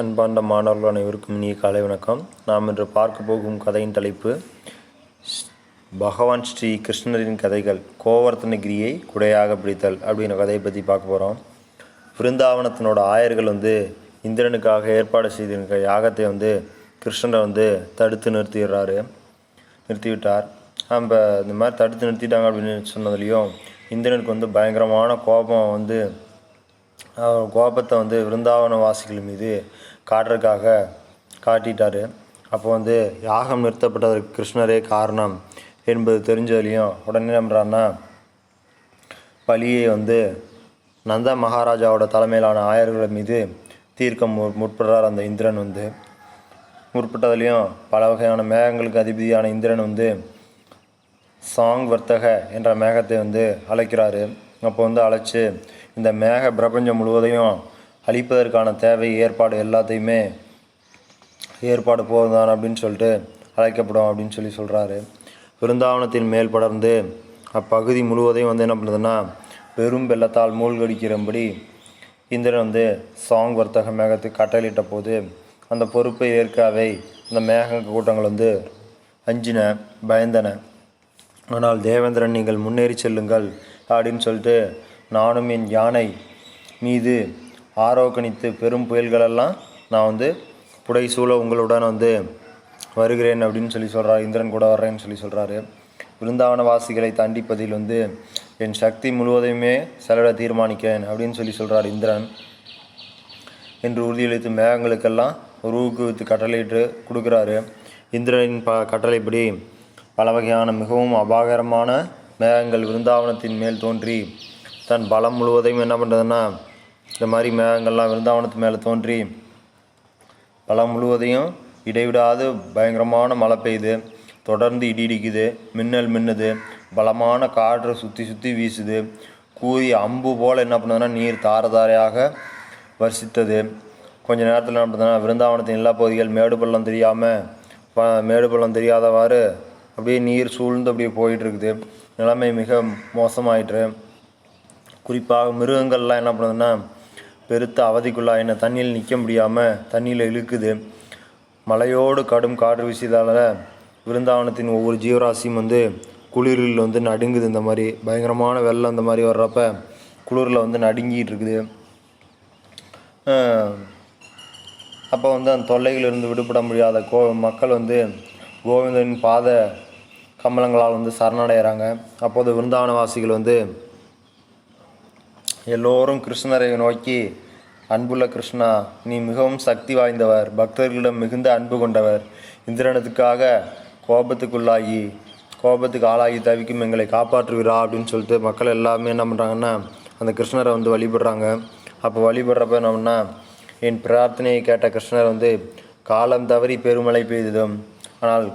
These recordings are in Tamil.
அன்பார்ந்த மாணவர்கள் அனைவருக்கும் இனிய காலை வணக்கம். நாம் இன்று பார்க்க போகும் கதையின் தலைப்பு பகவான் ஸ்ரீ கிருஷ்ணரின் கதைகள் கோவர்த்தனகிரியை குடையாக பிடித்தல் அப்படிங்கிற கதையை பற்றி பார்க்க போகிறோம் பிருந்தாவனத்தினோட ஆயர்கள் வந்து இந்திரனுக்காக ஏற்பாடு செய்திருக்க யாகத்தை வந்து கிருஷ்ணரை வந்து தடுத்து நிறுத்திடுறாரு நிறுத்திவிட்டார். நம்ம இந்த மாதிரி தடுத்து நிறுத்திட்டாங்க அப்படின்னு சொன்னதுலேயும் இந்திரனுக்கு வந்து பயங்கரமான கோபம் வந்து அவர் கோபத்தை வந்து விருந்தாவன வாசிகள் மீது காட்டுறதுக்காக காட்டிட்டார். அப்போ வந்து யாகம் நிறுத்தப்பட்டதற்கு கிருஷ்ணரே காரணம் என்பது தெரிஞ்சதுலையும் உடனே நம்புறான்னா பலியை வந்து நந்த மகாராஜாவோட தலைமையிலான ஆயர்கள் மீது தீர்க்க மு முற்படுறார் அந்த இந்திரன் வந்து. முற்பட்டதுலேயும் பல வகையான மேகங்களுக்கு அதிபதியான இந்திரன் வந்து சாங் வர்த்தக என்ற மேகத்தை வந்து அழைக்கிறாரு. அப்போ வந்து அழைச்சி இந்த மேக பிரபஞ்சம் முழுவதையும் அழிப்பதற்கான தேவை ஏற்பாடு எல்லாத்தையுமே ஏற்பாடு போதுதான் அப்படின்னு சொல்லிட்டு அழைக்கப்படும் அப்படின்னு சொல்லி சொல்கிறாரு விருந்தாவனத்தின் மேல் படர்ந்து அப்பகுதி முழுவதையும் வந்து என்ன பண்ணுதுன்னா பெரும் வெள்ளத்தால் மூழ்கடிக்கிறபடி இந்திரன் வந்து சாங் வர்த்தக மேகத்துக்கு கட்டளையிட்ட போது அந்த பொறுப்பை ஏற்காவை அந்த மேக கூட்டங்கள் வந்து அஞ்சின பயந்தன. ஆனால் தேவேந்திரன் நீங்கள் முன்னேறி செல்லுங்கள் அப்படின்னு சொல்லிட்டு நானும் என் யானை மீது ஆரோக்கணித்து பெரும் புயல்களெல்லாம் நான் வந்து புடைசூழ உங்களுடன் வந்து வருகிறேன் அப்படின்னு சொல்லி சொல்கிறார் இந்திரன் கூட வர்றேன்னு சொல்லி சொல்கிறாரு விருந்தாவனவாசிகளை தண்டிப்பதில் வந்து என் சக்தி முழுவதையுமே செலவிட தீர்மானிக்கிறேன் அப்படின்னு சொல்லி சொல்கிறார் இந்திரன். என்று உறுதியளித்து மேகங்களுக்கெல்லாம் ஒரு ஊக்குவித்து கட்டளையிட்டு கொடுக்குறாரு. இந்திரனின் ப கட்டளைப்படி பல வகையான மிகவும் அபாகரமான மேகங்கள் விருந்தாவனத்தின் மேல் தோன்றி தன் பலம் முழுவதையும் என்ன பண்ணுறதுன்னா இந்த மாதிரி மேகங்கள்லாம் விருந்தாவனத்து மேலே தோன்றி பலம் முழுவதையும் இடைவிடாது. பயங்கரமான மழை பெய்யுது. தொடர்ந்து இடி இடிக்குது. மின்னல் மின்னுது. பலமான காற்று சுற்றி சுற்றி வீசுது. கூறி அம்பு போல் என்ன பண்ணுதுன்னா நீர் தாரதாரையாக வர்ஷித்தது கொஞ்ச நேரத்தில் என்ன பண்ணுதுன்னா விருந்தாவனத்தின் எல்லா பகுதிகள் மேடு பள்ளம் தெரியாமல் ப மேடு பள்ளம் தெரியாதவாறு அப்படியே நீர் சூழ்ந்து அப்படியே போயிட்டுருக்குது. நிலைமை மிக மோசமாயிட்டு குறிப்பாக மிருகங்கள்லாம் என்ன பண்ணுதுன்னா பெருத்த அவதிக்குள்ளாயின தண்ணியில் நிற்க முடியாமல் தண்ணியில் இழுக்குது. மலையோடு கடும் காற்று வீசியதால் விருந்தாவனத்தின் ஒவ்வொரு ஜீவராசியும் வந்து குளிரில் வந்து நடுங்குது இந்த மாதிரி. பயங்கரமான வெள்ளம் இந்த மாதிரி வர்றப்ப குளிரில் வந்து நடுங்கிட்டு இருக்குது. அப்போ வந்து அந்த தொல்லைகளிலிருந்து விடுபட முடியாத கோ மக்கள் வந்து கோவிந்தனின் பாத கமலங்களால் வந்து சரணடைகிறாங்க அப்போது விருந்தாவனவாசிகள் வந்து எல்லோரும் கிருஷ்ணரை நோக்கி அன்புள்ள கிருஷ்ணா நீ மிகவும் சக்தி வாய்ந்தவர் பக்தர்களிடம் மிகுந்த அன்பு கொண்டவர். இந்திரனத்துக்காக கோபத்துக்குள்ளாகி கோபத்துக்கு ஆளாகி தவிக்கும் எங்களை காப்பாற்றுவீரா? அப்படின்னு சொல்லிட்டு மக்கள் எல்லாமே என்ன பண்ணுறாங்கன்னா அந்த கிருஷ்ணரை வந்து வழிபடுறாங்க. அப்போ வழிபடுறப்ப என்னம்னா என் பிரார்த்தனையை கேட்ட கிருஷ்ணர் வந்து காலம் தவறி பெருமழை பெய்ததும் ஆனால்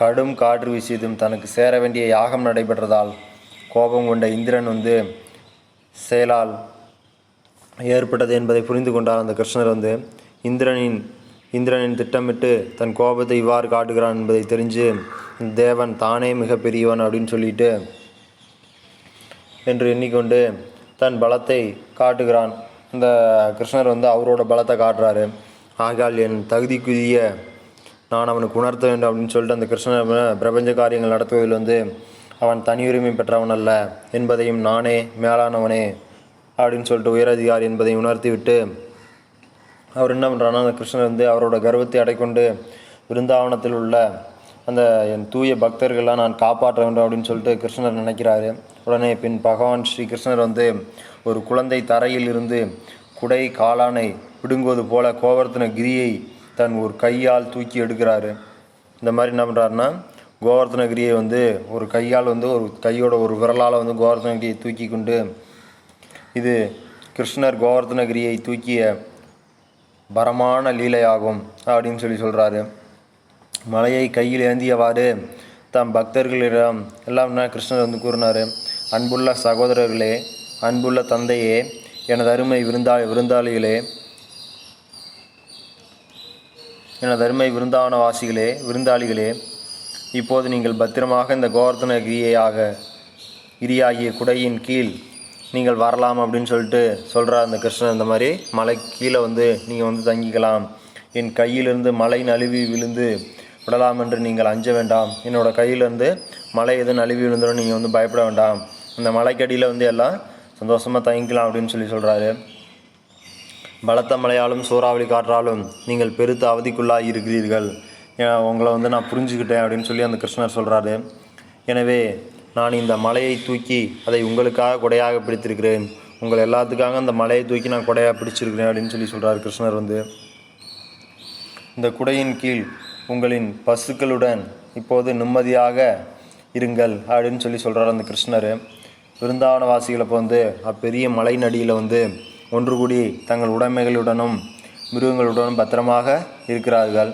கடும் காற்று வீசியதும் தனக்கு சேர வேண்டிய யாகம் நடைபெற்றதால் கோபம் கொண்ட இந்திரன் வந்து செயலால் ஏற்பட்டது என்பதை புரிந்து கொண்டார் அந்த கிருஷ்ணர் வந்து. இந்திரனின் இந்திரனின் திட்டமிட்டு தன் கோபத்தை இவ்வாறு காட்டுகிறான் என்பதை தெரிஞ்சு தேவன் தானே மிகப்பெரியவன் அப்படின்னு சொல்லிட்டு என்று எண்ணிக்கொண்டு தன் பலத்தை காட்டுகிறான். இந்த கிருஷ்ணர் வந்து அவரோட பலத்தை காட்டுறாரு. ஆகால் என் தகுதிக்குரிய நான் அவனுக்கு உணர்த்த வேண்டும் அப்படின்னு சொல்லிட்டு அந்த கிருஷ்ணர் பிரபஞ்ச காரியங்கள் நடத்துவதில் வந்து அவன் தனியுரிமை பெற்றவன் அல்ல என்பதையும் நானே மேலானவனே அப்படின்னு சொல்லிட்டு உயரதிகாரி என்பதை உணர்த்திவிட்டு அவர் என்ன பண்ணுறான்னா அந்த கிருஷ்ணர் வந்து அவரோட கர்வத்தை அடைக்கொண்டு விருந்தாவனத்தில் உள்ள அந்த என் தூய பக்தர்கள்லாம் நான் காப்பாற்ற வேண்டும் அப்படின்னு சொல்லிட்டு கிருஷ்ணர் நினைக்கிறாரு. உடனே பின் பகவான் ஸ்ரீ கிருஷ்ணர் வந்து ஒரு குழந்தை தரையில் இருந்து குடை காளானை பிடுங்குவது போல கோவர்த்தன கிரியை தன் ஒரு கையால் தூக்கி எடுக்கிறாரு. இந்த மாதிரி என்ன பண்ணுறாருன்னா கோவர்த்தனகிரியை வந்து ஒரு கையால் வந்து ஒரு கையோட ஒரு விரலால் வந்து கோவர்த்தனகிரியை தூக்கி கொண்டு இது கிருஷ்ணர் கோவர்த்தனகிரியை தூக்கிய பரமான லீலையாகும் அப்படின்னு சொல்லி சொல்கிறாரு மலையை கையில் ஏந்தியவாறு தம் பக்தர்களிடம் எல்லாம் கிருஷ்ணர் வந்து கூறினார்? அன்புள்ள சகோதரர்களே அன்புள்ள தந்தையே எனது அருமை விருந்தா விருந்தாளிகளே எனது அருமை விருந்தாவனவாசிகளே விருந்தாளிகளே இப்போது நீங்கள் பத்திரமாக இந்த கோவர்த்தன கிரியையாக கிரியாகிய குடையின் கீழ் நீங்கள் வரலாம் அப்படின்னு சொல்லிட்டு சொல்கிறார் அந்த கிருஷ்ணன் இந்த மாதிரி. மலை கீழே வந்து நீங்கள் வந்து தங்கிக்கலாம். என் கையிலிருந்து மலை நழுவி விழுந்து விடலாம் என்று நீங்கள் அஞ்ச வேண்டாம். என்னோட கையிலேருந்து மலை எதுவும் நழுவி விழுந்துடும் நீங்கள் வந்து பயப்பட வேண்டாம். அந்த மலைக்கடியில் வந்து எல்லாம் சந்தோஷமாக தங்கிக்கலாம் அப்படின்னு சொல்லி சொல்கிறாரு பலத்த மழையாலும் சூறாவளி காற்றாலும் நீங்கள் பெருத்த அவதிக்குள்ளாக இருக்கிறீர்கள் உங்களை வந்து நான் புரிஞ்சுக்கிட்டேன் அப்படின்னு சொல்லி அந்த கிருஷ்ணர் சொல்கிறாரு எனவே நான் இந்த மலையை தூக்கி அதை உங்களுக்காக கொடையாக பிடித்திருக்கிறேன். உங்கள் எல்லாத்துக்காக அந்த மலையை தூக்கி நான் கொடையாக பிடிச்சிருக்கிறேன் அப்படின்னு சொல்லி சொல்கிறார் கிருஷ்ணர் வந்து. இந்த குடையின் கீழ் உங்களின் பசுக்களுடன் இப்போது நிம்மதியாக இருங்கள் அப்படின்னு சொல்லி சொல்கிறார் அந்த கிருஷ்ணர். விருந்தாவனவாசிகள் இப்போ வந்து அப்பெரிய மலை நடியில் வந்து ஒன்று கூடி தங்கள் உடைமைகளுடனும் மிருகங்களுடனும் பத்திரமாக இருக்கிறார்கள்.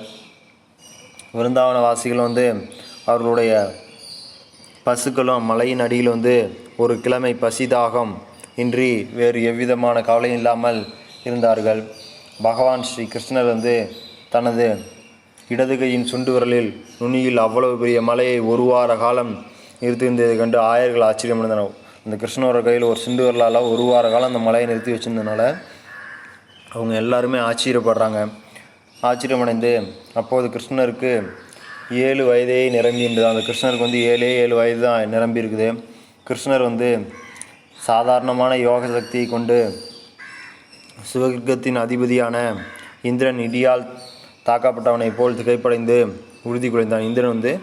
விருந்தாவனவாசிகள் வந்து அவர்களுடைய பசுக்களும் மலையின் அடியில் வந்து ஒரு கிழமை பசிதாகம் இன்றி வேறு எவ்விதமான கவலையும் இல்லாமல் இருந்தார்கள். பகவான் ஸ்ரீ கிருஷ்ணர் வந்து தனது இடது கையின் சுண்டு விரலில் நுனியில் அவ்வளவு பெரிய மலையை ஒரு வார காலம் நிறுத்தியிருந்ததை கண்டு ஆயர்கள் ஆச்சரியமடைந்தனர் அந்த கிருஷ்ணரோட கையில் ஒரு சுண்டு விரலால் ஒரு வார காலம் அந்த மலையை நிறுத்தி வச்சிருந்ததுனால அவங்க எல்லாருமே ஆச்சரியப்படுறாங்க. ஆச்சரியமடைந்து அப்போது கிருஷ்ணருக்கு ஏழு வயதே நிரம்பியிருந்தது அந்த கிருஷ்ணருக்கு வந்து ஏழே ஏழு வயது தான் நிரம்பி இருக்குது. கிருஷ்ணர் வந்து சாதாரணமான யோக சக்தியை கொண்டு சிவகத்தின் அதிபதியான இந்திரன் இடியால் தாக்கப்பட்டவனைப் போல் திகைப்படைந்து உறுதி குலைந்தான் இந்திரன் வந்து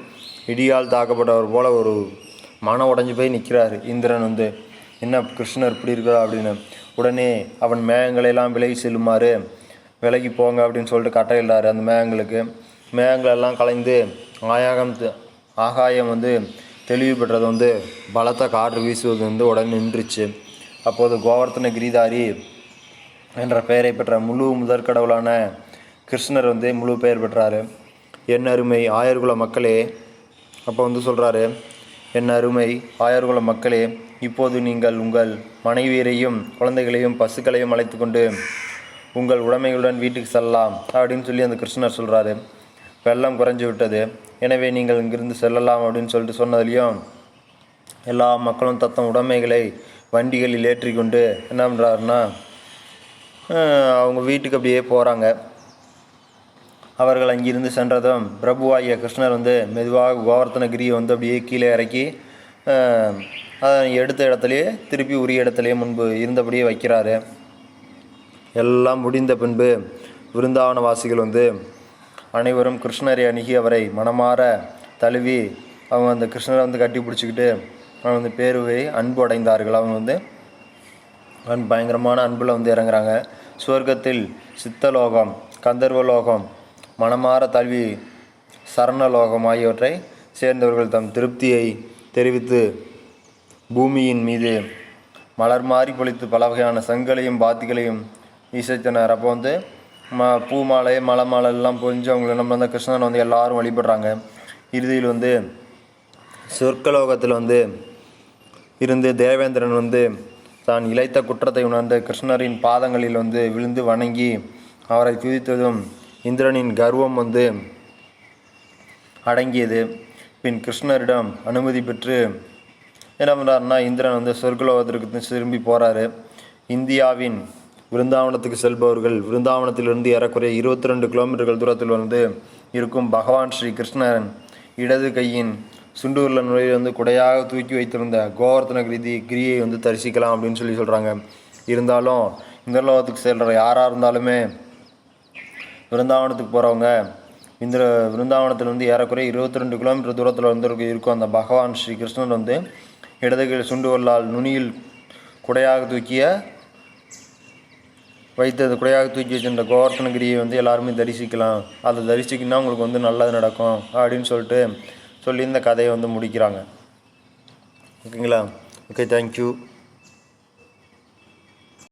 இடியால் தாக்கப்பட்டவர் போல் ஒரு மனம் உடைஞ்சு போய் நிற்கிறார். இந்திரன் வந்து என்ன கிருஷ்ணர் இப்படி இருக்கிறா அப்படின்னு உடனே அவன் மேகங்களையெல்லாம் விலகி செல்லுமாறு விலகி போங்க அப்படின்னு சொல்லிட்டு கட்டளையிட்டாரு அந்த மேகங்களுக்கு மேகங்களெல்லாம் கலைந்து ஆயாகம் ஆகாயம் வந்து தெளிவு பெற்றது வந்து பலத்த காற்று வீசுவது வந்து உடனே நின்றுச்சு. அப்போது கோவர்த்தன கிரிதாரி என்ற பெயரை பெற்ற முழு முதற்கடவுளான கிருஷ்ணர் வந்து முழு பெயர் பெற்றார். என் அருமை ஆயர்குல மக்களே அப்போ வந்து சொல்கிறாரு என் அருமை ஆயர்குல மக்களே இப்போது நீங்கள் உங்கள் மனைவியரையும் குழந்தைகளையும் பசுக்களையும் அழைத்து கொண்டு உங்கள் உடைமைகளுடன் வீட்டுக்கு செல்லலாம் அப்படின்னு சொல்லி அந்த கிருஷ்ணர் சொல்கிறாரு வெள்ளம் குறைஞ்சி விட்டது. எனவே நீங்கள் இங்கிருந்து செல்லலாம் அப்படின்னு சொல்லிட்டு சொன்னதுலேயும் எல்லா மக்களும் தத்தம் உடைமைகளை வண்டிகளில் ஏற்றிக்கொண்டு என்ன பண்ணுறாருன்னா அவங்க வீட்டுக்கு அப்படியே போகிறாங்க அவர்கள் அங்கிருந்து சென்றதும் பிரபுவாகிய கிருஷ்ணர் வந்து மெதுவாக கோவர்த்தனகிரியை வந்து அப்படியே கீழே இறக்கி அதை எடுத்த இடத்துலையே திருப்பி உரிய இடத்துலையே முன்பு இருந்தபடியே வைக்கிறாரு. எல்லாம் முடிந்த பின்பு விருந்தாவனவாசிகள் வந்து அனைவரும் கிருஷ்ணரை அணுகி அவரை மனமாற தழுவி அவங்க அந்த கிருஷ்ணரை வந்து கட்டி பிடிச்சிக்கிட்டு அவன் வந்து பேருவை அன்பு அடைந்தார்கள் அவங்க வந்து அன் பயங்கரமான அன்பில் வந்து இறங்குறாங்க. சுவர்க்கத்தில் சித்தலோகம் கந்தர்வலோகம் மனமாற தழுவி சரணலோகம் ஆகியவற்றை சேர்ந்தவர்கள் தம் திருப்தியை தெரிவித்து பூமியின் மீது மலர் மாறி பொழித்து பல வகையான சங்களையும் பாத்திகளையும் இசைத்தனர். அப்போ வந்து ம பூ மாலை மலை மாலை எல்லாம் பொழிஞ்சு நம்ம வந்து கிருஷ்ணனை வந்து எல்லாரும் வழிபடுறாங்க. இறுதியில் வந்து சொர்க்கலோகத்தில் வந்து இருந்து தேவேந்திரன் வந்து தான் இழைத்த குற்றத்தை உணர்ந்த கிருஷ்ணரின் பாதங்களில் வந்து விழுந்து வணங்கி அவரை துதித்ததும் இந்திரனின் கர்வம் வந்து அடங்கியது. பின் கிருஷ்ணரிடம் அனுமதி பெற்று என்ன பண்ணுறாருன்னா இந்திரன் வந்து சொர்க்கலோகத்திற்கு திரும்பி போகிறாரு இந்தியாவின் விருந்தாவனத்துக்கு செல்பவர்கள் விருந்தாவனத்திலிருந்து ஏறக்குறைய இருபத்தி ரெண்டு கிலோமீட்டர்கள் தூரத்தில் வந்து இருக்கும் பகவான் ஸ்ரீ கிருஷ்ணன் இடது கையின் சுண்டூரில் நுழையில் வந்து குடையாக தூக்கி வைத்திருந்த கோவர்த்தன கிரி கிரியை வந்து தரிசிக்கலாம் அப்படின்னு சொல்லி சொல்கிறாங்க இருந்தாலும் இந்த லோகத்துக்கு செல்கிற யாராக இருந்தாலுமே விருந்தாவனத்துக்கு போகிறவங்க இந்த விருந்தாவனத்திலிருந்து ஏறக்குறைய இருபத்தி ரெண்டு கிலோமீட்டர் தூரத்தில் வந்து இருக்கும் அந்த பகவான் ஸ்ரீ கிருஷ்ணன் வந்து இடதுகையில் சுண்டு வல்லால் நுனியில் குடையாக தூக்கிய வைத்தது குடையாக தூக்கி வச்சிருந்த கோவர்த்தனகிரியை வந்து எல்லாருமே தரிசிக்கலாம். அதை தரிசிக்கினா உங்களுக்கு வந்து நல்லது நடக்கும் அப்படின்னு சொல்லிட்டு சொல்லி இந்த கதையை வந்து முடிக்கிறாங்க. ஓகேங்களா? Okay thank you